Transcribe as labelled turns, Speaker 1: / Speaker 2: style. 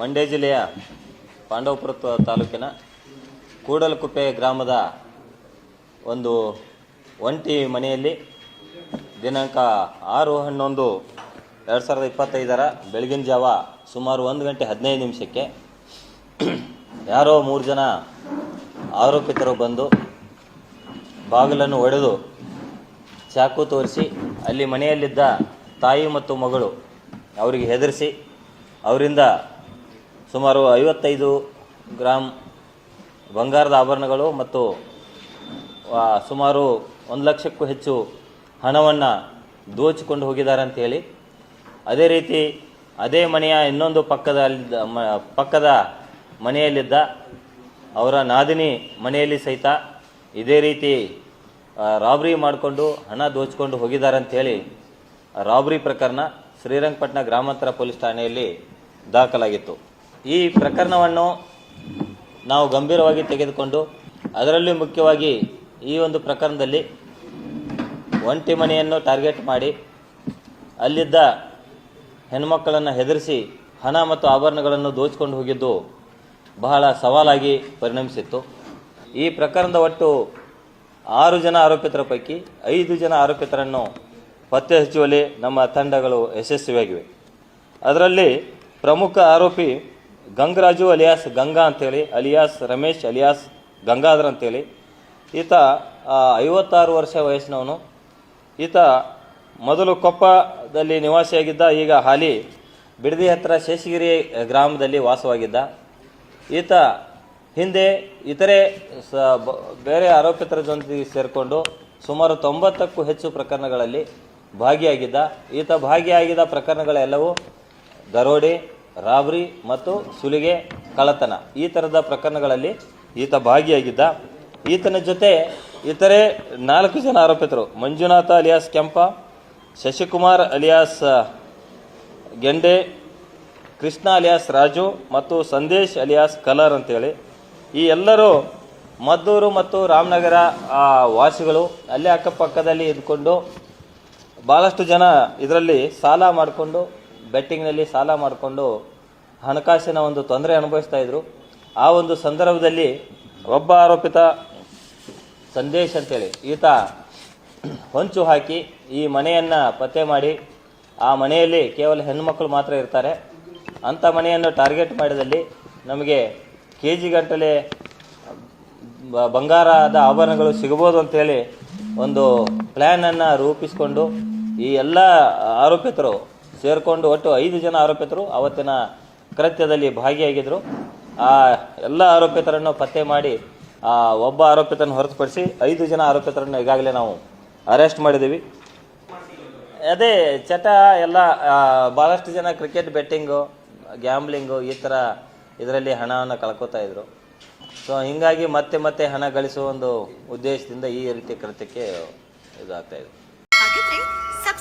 Speaker 1: ಮಂಡ್ಯ ಜಿಲ್ಲೆಯ ಪಾಂಡವಪುರ ತಾಲೂಕಿನ ಕೂಡಲಕುಪ್ಪೆ ಗ್ರಾಮದ ಒಂದು ಒಂಟಿ ಮನೆಯಲ್ಲಿ ದಿನಾಂಕ ಆರು ಹನ್ನೊಂದು ಎರಡು ಸಾವಿರದ ಇಪ್ಪತ್ತೈದರ ಬೆಳಗಿನ ಜಾವ ಸುಮಾರು ಒಂದು ಗಂಟೆ ಹದಿನೈದು ನಿಮಿಷಕ್ಕೆ ಯಾರೋ ಮೂರು ಜನ ಆರೋಪಿತರು ಬಂದು ಬಾಗಿಲನ್ನು ಒಡೆದು ಚಾಕು ತೋರಿಸಿ ಅಲ್ಲಿ ಮನೆಯಲ್ಲಿದ್ದ ತಾಯಿ ಮತ್ತು ಮಗಳು ಅವರಿಗೆ ಹೆದರಿಸಿ ಅವರಿಂದ ಸುಮಾರು ಐವತ್ತೈದು ಗ್ರಾಮ್ ಬಂಗಾರದ ಆಭರಣಗಳು ಮತ್ತು ಸುಮಾರು ಒಂದು ಲಕ್ಷಕ್ಕೂ ಹೆಚ್ಚು ಹಣವನ್ನು ದೋಚಿಕೊಂಡು ಹೋಗಿದ್ದಾರೆ ಅಂತ ಹೇಳಿ. ಅದೇ ರೀತಿ ಅದೇ ಮನೆಯ ಇನ್ನೊಂದು ಪಕ್ಕದ ಪಕ್ಕದ ಮನೆಯಲ್ಲಿದ್ದ ಅವರ ನಾದಿನಿ ಮನೆಯಲ್ಲಿ ಸಹಿತ ಇದೇ ರೀತಿ ರಾಬ್ರಿ ಮಾಡಿಕೊಂಡು ಹಣ ದೋಚಿಕೊಂಡು ಹೋಗಿದ್ದಾರೆ ಅಂಥೇಳಿ ರಾಬ್ರಿ ಪ್ರಕರಣ ಶ್ರೀರಂಗಪಟ್ಟಣ ಗ್ರಾಮಾಂತರ ಪೊಲೀಸ್ ಠಾಣೆಯಲ್ಲಿ ದಾಖಲಾಗಿತ್ತು. ಈ ಪ್ರಕರಣವನ್ನು ನಾವು ಗಂಭೀರವಾಗಿ ತೆಗೆದುಕೊಂಡು ಅದರಲ್ಲೂ ಮುಖ್ಯವಾಗಿ ಈ ಒಂದು ಪ್ರಕರಣದಲ್ಲಿ ಒಂಟಿ ಮನೆಯನ್ನು ಟಾರ್ಗೆಟ್ ಮಾಡಿ ಅಲ್ಲಿದ್ದ ಹೆಣ್ಮಕ್ಕಳನ್ನು ಹೆದರಿಸಿ ಹಣ ಮತ್ತು ಆಭರಣಗಳನ್ನು ದೋಚಿಕೊಂಡು ಹೋಗಿದ್ದು ಬಹಳ ಸವಾಲಾಗಿ ಪರಿಣಮಿಸಿತ್ತು. ಈ ಪ್ರಕರಣದ ಒಟ್ಟು ಆರು ಜನ ಆರೋಪಿತರ ಪೈಕಿ ಐದು ಜನ ಆರೋಪಿತರನ್ನು ಪತ್ತೆ ಹಚ್ಚುವಲ್ಲಿ ನಮ್ಮ ತಂಡಗಳು ಯಶಸ್ವಿಯಾಗಿವೆ. ಅದರಲ್ಲಿ ಪ್ರಮುಖ ಆರೋಪಿ ಗಂಗರಾಜು ಅಲಿಯಾಸ್ ಗಂಗಾ ಅಂತೇಳಿ, ಅಲಿಯಾಸ್ ರಮೇಶ್, ಅಲಿಯಾಸ್ ಗಂಗಾಧರ್ ಅಂತೇಳಿ. ಈತ ಐವತ್ತಾರು ವರ್ಷ ವಯಸ್ಸಿನವನು. ಈತ ಮೊದಲು ಕೊಪ್ಪದಲ್ಲಿ ನಿವಾಸಿಯಾಗಿದ್ದ, ಈಗ ಹಾಲಿ ಬಿಡದಿ ಹತ್ತಿರ ಶೇಷಗಿರಿ ಗ್ರಾಮದಲ್ಲಿ ವಾಸವಾಗಿದ್ದ. ಈತ ಹಿಂದೆ ಇತರೆ ಸ ಬೇರೆ ಆರೋಪಿತರ ಜೊತೆಗೆ ಸೇರಿಕೊಂಡು ಸುಮಾರು ತೊಂಬತ್ತಕ್ಕೂ ಹೆಚ್ಚು ಪ್ರಕರಣಗಳಲ್ಲಿ ಭಾಗಿಯಾಗಿದ್ದ. ಈತ ಭಾಗಿಯಾಗಿದ್ದ ಪ್ರಕರಣಗಳೆಲ್ಲವೂ ದರೋಡೆ ರಾಬರಿ ಮತ್ತು ಸುಲಿಗೆ ಕಳತನ ಈ ಥರದ ಪ್ರಕರಣಗಳಲ್ಲಿ ಈತ ಭಾಗಿಯಾಗಿದ್ದ. ಈತನ ಜೊತೆ ಇತರೆ ನಾಲ್ಕು ಜನ ಆರೋಪಿತರು. Manjunatha alias Kempa, Shashikumar alias Gende, Krishna alias Raju ಮತ್ತು ಸಂದೇಶ್ ಅಲಿಯಾಸ್ ಕಲರ್ ಅಂತೇಳಿ. ಈ ಎಲ್ಲರೂ ಮದ್ದೂರು ಮತ್ತು ರಾಮನಗರ ವಾಸಿಗಳು. ಅಲ್ಲೇ ಅಕ್ಕಪಕ್ಕದಲ್ಲಿ ಇದ್ಕೊಂಡು ಭಾಳಷ್ಟು ಜನ ಇದರಲ್ಲಿ ಸಾಲ ಮಾಡಿಕೊಂಡು ಬೆಟ್ಟಿಂಗ್ನಲ್ಲಿ ಸಾಲ ಮಾಡಿಕೊಂಡು ಹಣಕಾಸಿನ ಒಂದು ತೊಂದರೆ ಅನುಭವಿಸ್ತಾ ಇದ್ರು. ಆ ಒಂದು ಸಂದರ್ಭದಲ್ಲಿ ಒಬ್ಬ ಆರೋಪಿತ ಸಂದೇಶ್ ಅಂತೇಳಿ, ಈತ ಹೊಂಚು ಹಾಕಿ ಈ ಮನೆಯನ್ನು ಪತ್ತೆ ಮಾಡಿ, ಆ ಮನೆಯಲ್ಲಿ ಕೇವಲ ಹೆಣ್ಣುಮಕ್ಕಳು ಮಾತ್ರ ಇರ್ತಾರೆ. ಅಂಥ ಮನೆಯನ್ನು ಟಾರ್ಗೆಟ್ ಮಾಡಿದಲ್ಲಿ ನಮಗೆ ಕೆ ಜಿ ಗಂಟಲೆ ಬಂಗಾರದ ಆಭರಣಗಳು ಸಿಗಬಹುದು ಅಂತೇಳಿ ಒಂದು ಪ್ಲ್ಯಾನನ್ನು ರೂಪಿಸಿಕೊಂಡು ಈ ಎಲ್ಲ ಆರೋಪಿತರು ಸೇರಿಕೊಂಡು ಒಟ್ಟು ಐದು ಜನ ಆರೋಪಿತರು ಅವತ್ತಿನ ಕೃತ್ಯದಲ್ಲಿ ಭಾಗಿಯಾಗಿದ್ದರು ಆ ಎಲ್ಲ ಆರೋಪಿತರನ್ನು ಪತ್ತೆ ಮಾಡಿ, ಆ ಒಬ್ಬ ಆರೋಪಿತನ ಹೊರತುಪಡಿಸಿ ಐದು ಜನ ಆರೋಪಿತರನ್ನು ಈಗಾಗಲೇ ನಾವು ಅರೆಸ್ಟ್ ಮಾಡಿದ್ದೀವಿ. ಅದೇ ಚಟ ಎಲ್ಲ ಭಾಳಷ್ಟು ಜನ ಕ್ರಿಕೆಟ್ ಬೆಟ್ಟಿಂಗು ಗ್ಯಾಮ್ಲಿಂಗು ಈ ಥರ ಇದರಲ್ಲಿ ಹಣವನ್ನು ಕಳ್ಕೊತಾ ಇದ್ರು. ಸೊ ಹಿಂಗಾಗಿ ಮತ್ತೆ ಮತ್ತೆ ಹಣ ಗಳಿಸುವ ಒಂದು ಉದ್ದೇಶದಿಂದ ಈ ರೀತಿ ಕೃತ್ಯಕ್ಕೆ ಇದಾಗ್ತಾ ಇದೆ.